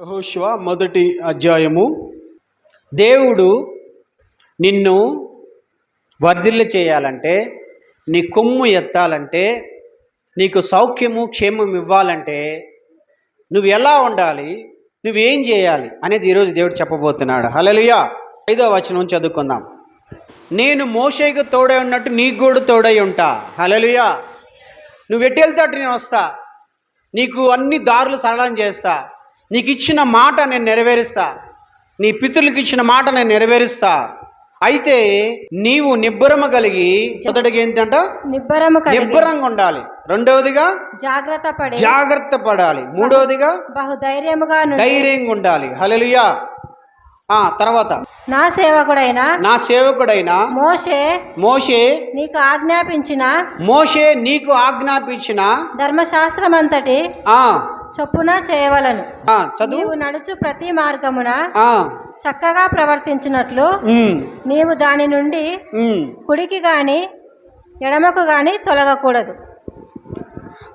యహోశివ మొదటి అధ్యాయము. దేవుడు నిన్ను వర్ధిల్ల చేయాలంటే నీ కొమ్ము ఎత్తాలంటే నీకు సౌఖ్యము క్షేమం ఇవ్వాలంటే నువ్వు ఎలా ఉండాలి నువ్వేం చేయాలి అనేది ఈరోజు దేవుడు చెప్పబోతున్నాడు. హలలుయా ఐదో వచనం చదువుకుందాం. నేను మోషేకు తోడై ఉన్నట్టు నీకు కూడా తోడై ఉంటా. హలలుయా నువ్వు ఎట్టి వెళ్తాడు నేను వస్తా. నీకు అన్ని దారులు సరళం చేస్తా. నీకు ఇచ్చిన మాట నేను నెరవేరుస్తా. నీ పితృలకు ఇచ్చిన మాట నేను నెరవేరుస్తా. అయితే నీవు నిబ్బరమ కలిగి మొదటిగా ఏంటంట? నిబ్బరము నిబ్బరంగా ఉండాలి. రెండవదిగా జాగ్రత్త పడి జాగ్రత్త పడాలి. మూడవదిగా బహుధైర్యముగా ధైర్యంగా ఉండాలి. హలలుయా ఆ తర్వాత. నా సేవకుడైన నా సేవకుడైన మోషే మోషే నీకు ఆజ్ఞాపించిన మోషే నీకు ఆజ్ఞాపించిన ధర్మశాస్త్రమంతటి ఆ చొప్పున చేయవలను. నీవు నడుచు ప్రతి మార్గమున చక్కగా ప్రవర్తించినట్లు నీవు దాని నుండి. కుడికి గాని ఎడమకు గాని తొలగకూడదు.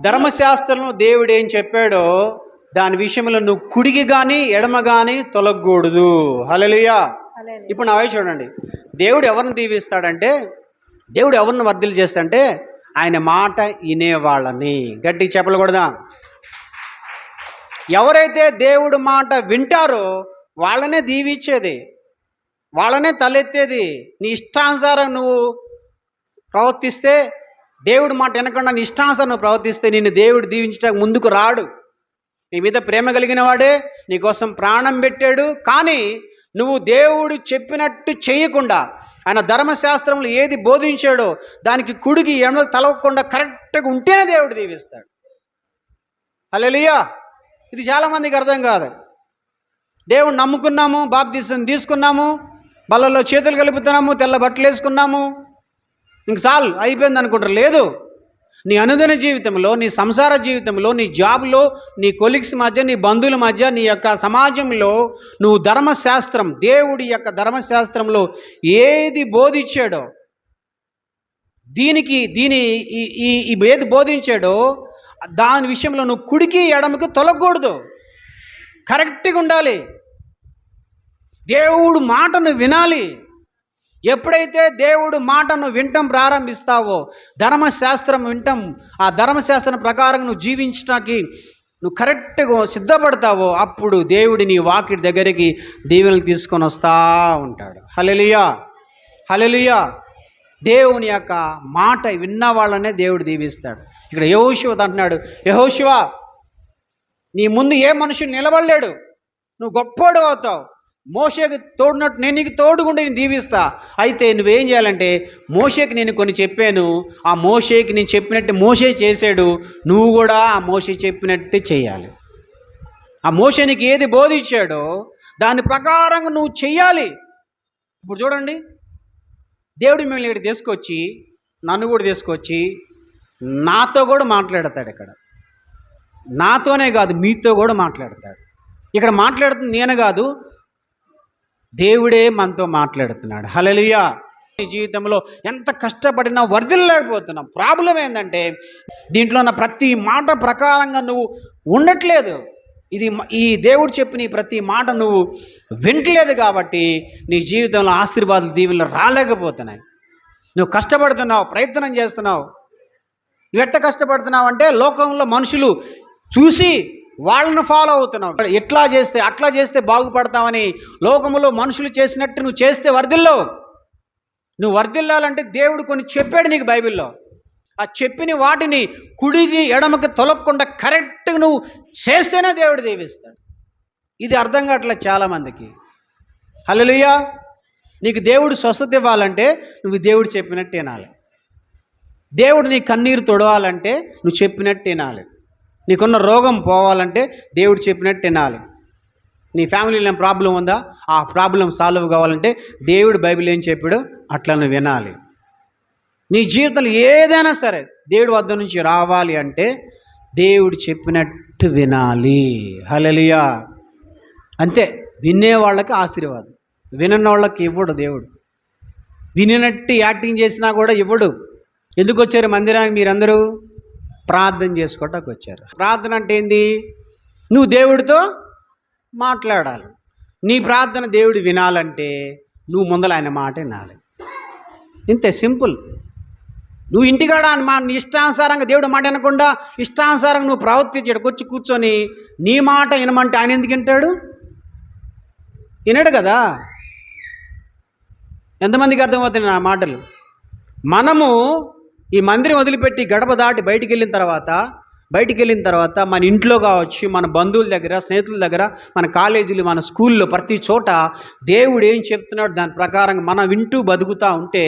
ధర్మశాస్త్రంలో దేవుడు ఏం చెప్పాడో దాని విషయంలో నువ్వు కుడికి కానీ ఎడమ కానీ తొలగకూడదు. హలలుయా. ఇప్పుడు నా చూడండి. దేవుడు ఎవరిని దీవిస్తాడంటే దేవుడు ఎవరిని వర్ధిలు చేస్తాడంటే ఆయన మాట వినేవాళ్ళని. గట్టి చెప్పకూడదా? ఎవరైతే దేవుడు మాట వింటారో వాళ్ళనే దీవించేది వాళ్ళనే తలెత్తేది. నీ ఇష్టానుసారం నువ్వు ప్రవర్తిస్తే దేవుడు మాట వినకుండా నీ ఇష్టానుసారం నువ్వు ప్రవర్తిస్తే నిన్ను దేవుడు దీవించడానికి ముందుకు రాడు. నీ మీద ప్రేమ కలిగిన వాడే నీకోసం ప్రాణం పెట్టాడు. కానీ నువ్వు దేవుడు చెప్పినట్టు చేయకుండా ఆయన ధర్మశాస్త్రంలో ఏది బోధించాడో దానికి కుడికి ఎడలు తలవకుండా కరెక్ట్గా ఉంటేనే దేవుడు దీవిస్తాడు. హల్లెలూయా! ఇది చాలామందికి అర్థం కాదు. దేవుడు నమ్ముకున్నాము బాప్తీసం తీసుకున్నాము బలలో చేతులు కలుపుతున్నాము తెల్ల బట్టలు వేసుకున్నాము. ఇంక చాలు అయిపోయింది అనుకుంటారు. లేదు. నీ అనుదిన జీవితంలో నీ సంసార జీవితంలో నీ జాబ్లో నీ కొలీగ్స్ మధ్య నీ బంధువుల మధ్య నీ యొక్క సమాజంలో నువ్వు ధర్మశాస్త్రం దేవుడి యొక్క ధర్మశాస్త్రంలో ఏది బోధించాడో దీనికి దీని ఈ ఈ ఏది బోధించాడో దాని విషయంలో నువ్వు కుడికి ఎడమకి తొలగకూడదు. కరెక్ట్గా ఉండాలి. దేవుడు మాటను వినాలి. ఎప్పుడైతే దేవుడు మాటను వింటం ప్రారంభిస్తావో ధర్మశాస్త్రం వింటం ఆ ధర్మశాస్త్రం ప్రకారం నువ్వు జీవించడానికి నువ్వు కరెక్ట్గా సిద్ధపడతావో అప్పుడు దేవుడి నీ వాకిడి దగ్గరికి దీవెనలు తీసుకొని వస్తూ ఉంటాడు. హలెలియా హలెలియా దేవుని యొక్క మాట విన్న వాళ్ళనే దేవుడు దీవిస్తాడు. ఇక్కడ యహోశివ అంటున్నాడు యహోశివ నీ ముందు ఏ మనుషుడు నిలబడలేడు. నువ్వు గొప్పోడు అవుతావు. మోషేకి తోడునట్టు నేను నీకు తోడుగుండి నేను దీవిస్తా. అయితే నువ్వేం చేయాలంటే మోషేకి నేను కొన్ని చెప్పాను. ఆ మోషేకి నేను చెప్పినట్టు మోషే చేశాడు. నువ్వు కూడా ఆ మోషే చెప్పినట్టు చేయాలి. ఆ మోషే నీకు ఏది బోధించాడో దాని ప్రకారంగా నువ్వు చెయ్యాలి. ఇప్పుడు చూడండి. దేవుడు మిమ్మల్ని ఇక్కడ తీసుకొచ్చి నన్ను కూడా తీసుకొచ్చి నాతో కూడా మాట్లాడతాడు ఇక్కడ. నాతోనే కాదు మీతో కూడా మాట్లాడతాడు. ఇక్కడ మాట్లాడుతుంది నేను కాదు దేవుడే మనతో మాట్లాడుతున్నాడు. హలలుయా నీ జీవితంలో ఎంత కష్టపడినా వర్ధిల్లలేకపోతున్నాం. ప్రాబ్లం ఏంటంటే దీంట్లో ఉన్న ప్రతి మాట ప్రకారంగా నువ్వు ఉండట్లేదు. ఇది ఈ దేవుడు చెప్పిన ప్రతి మాట నువ్వు వింటలేదు కాబట్టి నీ జీవితంలో ఆశీర్వాదాలు దీవెనలు రాలేకపోతున్నాయి. నువ్వు కష్టపడుతున్నావు ప్రయత్నం చేస్తున్నావు. నువ్వు ఎట్ట కష్టపడుతున్నావు అంటే లోకంలో మనుషులు చూసి వాళ్ళను ఫాలో అవుతున్నావు. ఎట్లా చేస్తే అట్లా చేస్తే బాగుపడతావని లోకములో మనుషులు చేసినట్టు నువ్వు చేస్తే వర్ధిల్లో నువ్వు వర్ధిల్లాలంటే దేవుడు కొన్ని చెప్పాడు నీకు బైబిల్లో. ఆ చెప్పిన వాటిని కుడికి ఎడమకి తొలగకుండా కరెక్ట్గా నువ్వు చేస్తేనే దేవుడు దేవిస్తాడు. ఇది అర్థం కావట్లేదు చాలామందికి. హల్లెలూయా! నీకు దేవుడు స్వస్థత ఇవ్వాలంటే నువ్వు దేవుడు చెప్పినట్టు వినాలి. దేవుడు నీ కన్నీరు తొడవాలంటే నువ్వు చెప్పినట్టు వినాలి నీకున్న రోగం పోవాలంటే దేవుడు చెప్పినట్టు వినాలి నీ ఫ్యామిలీలో ఏం ప్రాబ్లం ఉందా? ఆ ప్రాబ్లం సాల్వ్ కావాలంటే దేవుడు బైబిల్ ఏం చెప్పాడు? అట్లా నువ్వు వినాలి. నీ జీవితంలో ఏదైనా సరే దేవుడి వద్ద నుంచి రావాలి అంటే దేవుడు చెప్పినట్టు వినాలి. హలలియా అంతే వినేవాళ్ళకి ఆశీర్వాదం. వినని వాళ్ళకి ఇవ్వడు దేవుడు. వినినట్టు యాక్టింగ్ చేసినా కూడా ఇవ్వడు. ఎందుకు వచ్చారు మందిరానికి మీరందరూ? ప్రార్థన చేసుకోవటానికి వచ్చారు. ప్రార్థన అంటే ఏంది? నువ్వు దేవుడితో మాట్లాడాలి. నీ ప్రార్థన దేవుడు వినాలంటే నువ్వు ముందల ఆయన మాట వినాలి. ఇంతే సింపుల్. నువ్వు ఇంటికాడ మా నీ ఇష్టానుసారంగా దేవుడు మాట వినకుండా ఇష్టానుసారంగా నువ్వు ప్రవర్తించాడు వచ్చి కూర్చొని నీ మాట వినమంటే ఆయన ఎందుకు వింటాడు? వినడు కదా. ఎంతమందికి అర్థమవుతుంది నా మాటలు? మనము ఈ మందిరం వదిలిపెట్టి గడప దాటి బయటికి వెళ్ళిన తర్వాత బయటికి వెళ్ళిన తర్వాత మన ఇంట్లో కావచ్చు మన బంధువుల దగ్గర స్నేహితుల దగ్గర మన కాలేజీలు మన స్కూల్లో ప్రతి చోట దేవుడు ఏం చెప్తున్నాడు? దాని ప్రకారంగా మనం వింటూ బతుకుతూ ఉంటే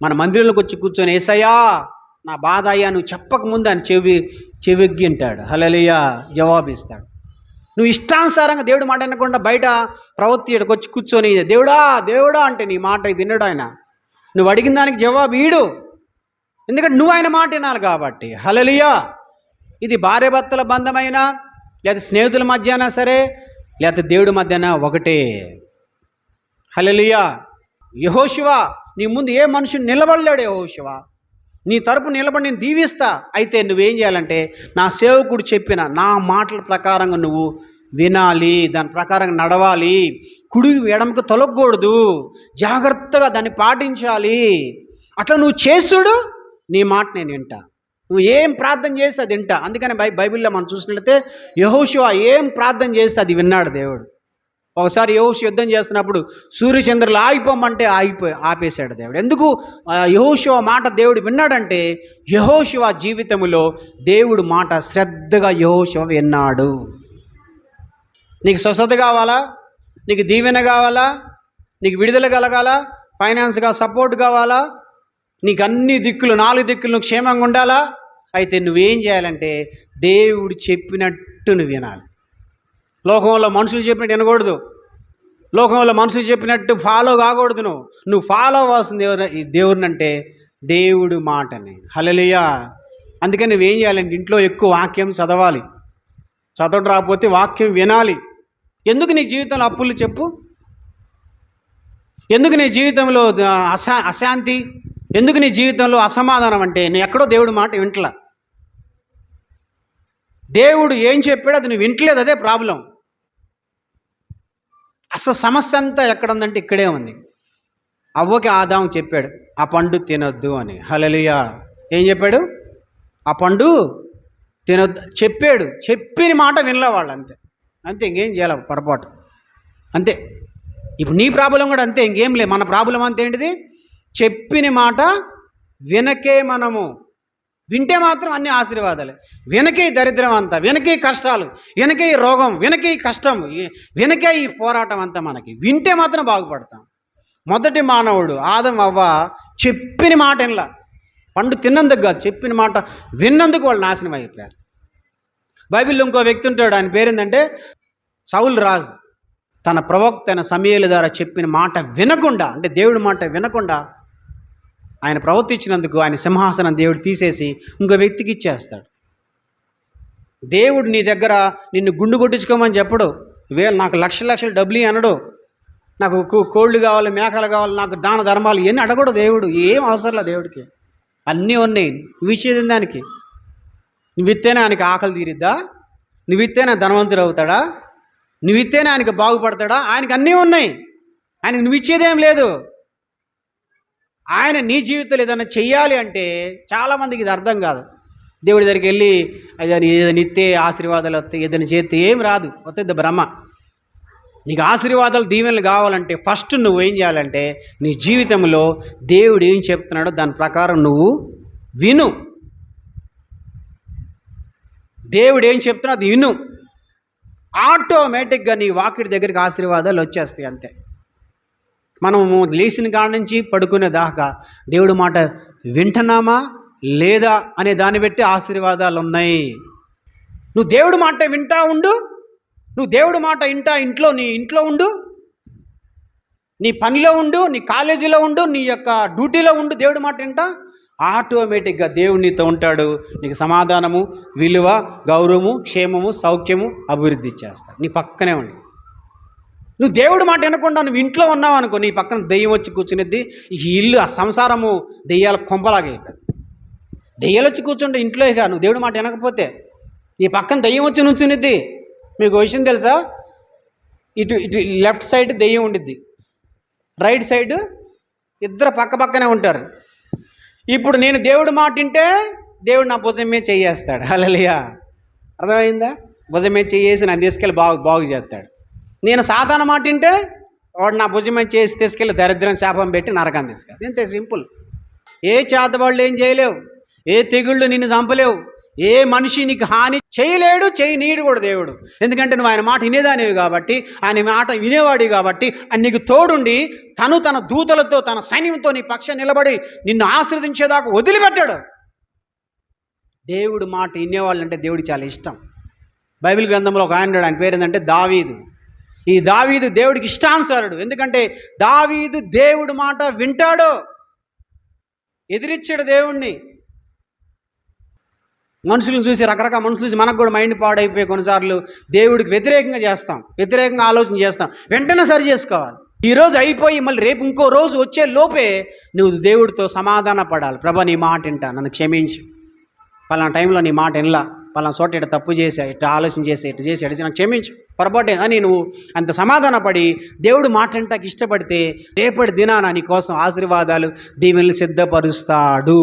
మన మందిరంలోకి వచ్చి కూర్చొని ఏసయ్యా నా బాధ అయ్యా నువ్వు చెప్పకముందు ఆయన చెవి చెవిగ్గింటాడు హలలియా జవాబు ఇస్తాడు నువ్వు ఇష్టానుసారంగా దేవుడు మాట వినకుండా బయట ప్రవృత్తి ఇక్కడికి వచ్చి కూర్చొని దేవుడా దేవుడా అంటే నీ మాట వినడు ఆయన. నువ్వు అడిగిన దానికి జవాబు ఈడు ఎందుకంటే నువ్వు ఆయన మాట వినాలి కాబట్టి. హలలియా ఇది భార్యాభర్తల బంధమైనా లేదా స్నేహితుల మధ్య అయినా సరే లేకపోతే దేవుడి మధ్యన ఒకటే. హలలియా యహోశివ నీ ముందు ఏ మనుషుని నిలబడలేడు యహోశివ నీ తరపు నిలబడి నేను దీవిస్తా. అయితే నువ్వేం చేయాలంటే నా సేవకుడు చెప్పిన నా మాటల ప్రకారంగా నువ్వు వినాలి దాని ప్రకారంగా నడవాలి. కుడి ఎడమకు తొలగకూడదు. జాగ్రత్తగా దాన్ని పాటించాలి. అట్లా నువ్వు చేసుడు నీ మాట నేను వింటా. నువ్వు ఏం ప్రార్థన చేస్తే అది వింటా. అందుకని బై బైబిల్లో మనం చూసినట్లయితే యహోశివ ఏం ప్రార్థన చేస్తే అది విన్నాడు దేవుడు. ఒకసారి యహోషు యుద్ధం చేస్తున్నప్పుడు సూర్యచంద్రులు ఆగిపోమంటే ఆగిపో ఆపేశాడు దేవుడు. ఎందుకు? యహోశివ మాట దేవుడు విన్నాడంటే యహోశివ జీవితంలో దేవుడు మాట శ్రద్ధగా యహోశివ విన్నాడు. నీకు స్వస్థత కావాలా? నీకు దీవెన కావాలా? నీకు విడుదల కలగాల? ఫైనాన్స్గా సపోర్ట్ కావాలా? నీకు అన్ని దిక్కులు నాలుగు దిక్కులు క్షేమంగా ఉండాలా? అయితే నువ్వేం చేయాలంటే దేవుడు చెప్పినట్టు నువ్వు వినాలి. లోకంలో మనుషులు చెప్పినట్టు వినకూడదు. లోకంలో మనుషులు చెప్పినట్టు ఫాలో కాకూడదు నువ్వు. నువ్వు ఫాలో అవ్వాల్సిన దేవుడు దేవుడిని అంటే దేవుడు మాటని. హలలియా అందుకని నువ్వేం చేయాలంటే ఇంట్లో ఎక్కువ వాక్యం చదవాలి. చదవడం రాకపోతే వాక్యం వినాలి. ఎందుకు నీ జీవితంలో అప్పులు చెప్పు? ఎందుకు నీ జీవితంలో అశా అశాంతి? ఎందుకు నీ జీవితంలో అసమాధానం అంటే? నేను ఎక్కడో దేవుడి మాట వింటలా? దేవుడు ఏం చెప్పాడు అది నువ్వు వింటలేదు అదే ప్రాబ్లం. అసలు సమస్య అంతా ఎక్కడ ఉందంటే ఇక్కడే ఉంది. అవ్వకి ఆదాం చెప్పాడు ఆ పండు తినొద్దు అని. హలలియా ఏం చెప్పాడు? ఆ పండు తినొద్దు చెప్పాడు. చెప్పిన మాట వినలే వాళ్ళు అంతే. అంతే ఇంకేం చేయాలి పొరపాటు. అంతే. ఇప్పుడు నీ ప్రాబ్లం కూడా అంతే ఇంకేం లే. మన ప్రాబ్లం అంతేంటిది చెప్పిన మాట వినకే మనము వింటే మాత్రం అన్ని ఆశీర్వాదాలే. వెనకే దరిద్రం అంతా వెనకే కష్టాలు వెనకే ఈ రోగం వెనకే కష్టం ఈ- వెనకే ఈ పోరాటం అంతా మనకి. వింటే మాత్రం బాగుపడతాం. మొదటి మానవుడు ఆదం అవ్వ చెప్పిన మాట వినలా పండు తిన్నందుకు కాదు చెప్పిన మాట విన్నందుకు వాళ్ళు నాశనం అయిపోయారు. బైబిల్లో ఇంకో వ్యక్తి ఉంటాడు ఆయన పేరేందంటే? సౌల్ రాజ్. తన ప్రవక్త అయిన సమయలు ద్వారా చెప్పిన మాట వినకుండా అంటే దేవుడి మాట వినకుండా ఆయన ప్రవర్తించినందుకు ఆయన సింహాసనం దేవుడు తీసేసి ఇంకో వ్యక్తికి ఇచ్చేస్తాడు. దేవుడు నీ దగ్గర నిన్ను గుండు కొట్టించుకోమని చెప్పడు. వేళ నాకు లక్ష లక్షలు డబ్బులు అనడు నాకు కో- కోళ్ళు కావాలి మేకలు కావాలి నాకు దాన ధర్మాలు ఇవన్నీ అడగడు దేవుడు. ఏం అవసరంలా దేవుడికి. అన్నీ ఉన్నాయి. నువ్వు ఇచ్చేది దానికి? నువ్వు ఇస్తేనే ఆయనకి ఆకలి తీరిద్దా? నువ్వు ఇస్తేనే ధనవంతుడు అవుతాడా? నువ్వు ఇస్తేనే ఆయనకి బాగుపడతాడా? ఆయనకి అన్నీ ఉన్నాయి. ఆయనకి నువ్వు ఇచ్చేదేం లేదు. ఆయన నీ జీవితంలో ఏదైనా చెయ్యాలి అంటే చాలామందికి ఇది అర్థం కాదు. దేవుడి దగ్గరికి వెళ్ళి అది ఏదైనా ఇస్తే ఆశీర్వాదాలు వస్తాయి ఏదైనా చేస్తే ఏం రాదు వస్తుంది భ్రమ నీకు ఆశీర్వాదాలు దీవెనలు కావాలంటే ఫస్ట్ నువ్వు ఏం చేయాలంటే నీ జీవితంలో దేవుడు ఏం చెప్తున్నాడో దాని ప్రకారం నువ్వు విను. దేవుడు ఏం చెప్తున్నా అది విను. ఆటోమేటిక్గా నీ వాకిడి దగ్గరికి ఆశీర్వాదాలు వచ్చేస్తాయి అంతే. మనము లేచిన కాడ నుంచి పడుకునే దాకా దేవుడు మాట వింటున్నామా లేదా అనే దాన్ని బట్టి ఆశీర్వాదాలు ఉన్నాయి. నువ్వు దేవుడి మాట వింటా ఉండు నువ్వు దేవుడి మాట ఇంటా ఇంట్లో నీ ఇంట్లో ఉండు నీ పనిలో ఉండు నీ కాలేజీలో ఉండు నీ యొక్క డ్యూటీలో ఉండు దేవుడి మాట వింటా ఆటోమేటిక్గా దేవుడు నీతో ఉంటాడు. నీకు సమాధానము విలువ గౌరవము క్షేమము సౌఖ్యము అభివృద్ధి చేస్తాడు. నీ పక్కనే ఉండి. నువ్వు దేవుడి మాట వినకుండా నువ్వు ఇంట్లో ఉన్నావు అనుకో నీ పక్కన దెయ్యం వచ్చి కూర్చునిద్ది ఈ ఇల్లు ఆ సంసారము దెయ్యాల కొంపలాగా అయిపోతుంది దెయ్యాలు వచ్చి కూర్చుంటే ఇంట్లో ఇక నువ్వు దేవుడి మాట వినకపోతే నీ పక్కన దెయ్యం వచ్చి నుంచునిద్ది. మీకు విషయం తెలుసా? ఇటు ఇటు లెఫ్ట్ సైడ్ దెయ్యం ఉండిద్ది. రైట్ సైడ్ ఇద్దరు పక్క పక్కనే ఉంటారు. ఇప్పుడు నేను దేవుడు మాట వింటే దేవుడు నా భుజం మీద అలలియా అర్థమైందా? భుజమే చేసి నన్ను తీసుకెళ్ళి బాగు బాగు చేస్తాడు. నేను సాధారణ మాట వింటే వాడు నా భుజం చేసి తీసుకెళ్ళి దరిద్రం శాపం పెట్టి నరకం తీసుకెళ్ళి ఇంతే సింపుల్. ఏ చేతవాళ్ళు ఏం చేయలేవు. ఏ తెగుళ్ళు నిన్ను చంపలేవు. ఏ మనిషి నీకు హాని చేయలేడు చేయనీడు కూడా దేవుడు. ఎందుకంటే నువ్వు ఆయన మాట వినేదానివి కాబట్టి ఆయన మాట వినేవాడివి కాబట్టి ఆయన నీకు తోడుండి తను తన దూతలతో తన సైన్యంతో నీ పక్షం నిలబడి నిన్ను ఆశ్రదించేదాకా వదిలిపెట్టాడు. దేవుడు మాట వినేవాళ్ళంటే దేవుడు చాలా ఇష్టం. బైబిల్ గ్రంథంలో ఒక ఆయన ఆయన పేరు ఏంటంటే దావీదు. ఈ దావీదు దేవుడికి ఇష్టానుసారుడు. ఎందుకంటే దావీదు దేవుడి మాట వింటాడు ఎదిరిచ్చాడు దేవుణ్ణి. మనుషులను చూసి రకరకాల మనుషులు చూసి మనకు కూడా మైండ్ పాడైపోయి కొన్నిసార్లు దేవుడికి వ్యతిరేకంగా చేస్తాం. వ్యతిరేకంగా ఆలోచన చేస్తాం. వెంటనే సరి చేసుకోవాలి. ఈ రోజు అయిపోయి మళ్ళీ రేపు ఇంకో రోజు వచ్చే లోపే నువ్వు దేవుడితో సమాధాన పడాలి. ప్రభా నీ మాట వింటా. నన్ను క్షమించు. పలానా టైంలో నీ మాట వినలా. పలానా చోట ఇటు తప్పు చేశా ఇటు ఆలోచన చేసే ఇటు చేసి అడిచి నాకు క్షమించు పొరపాటే అని నువ్వు అంత సమాధాన పడి దేవుడు మాట్లాడటానికి ఇష్టపడితే రేపటి దినాన నీ కోసం ఆశీర్వాదాలు దీవెనలు సిద్ధపరుస్తాడు.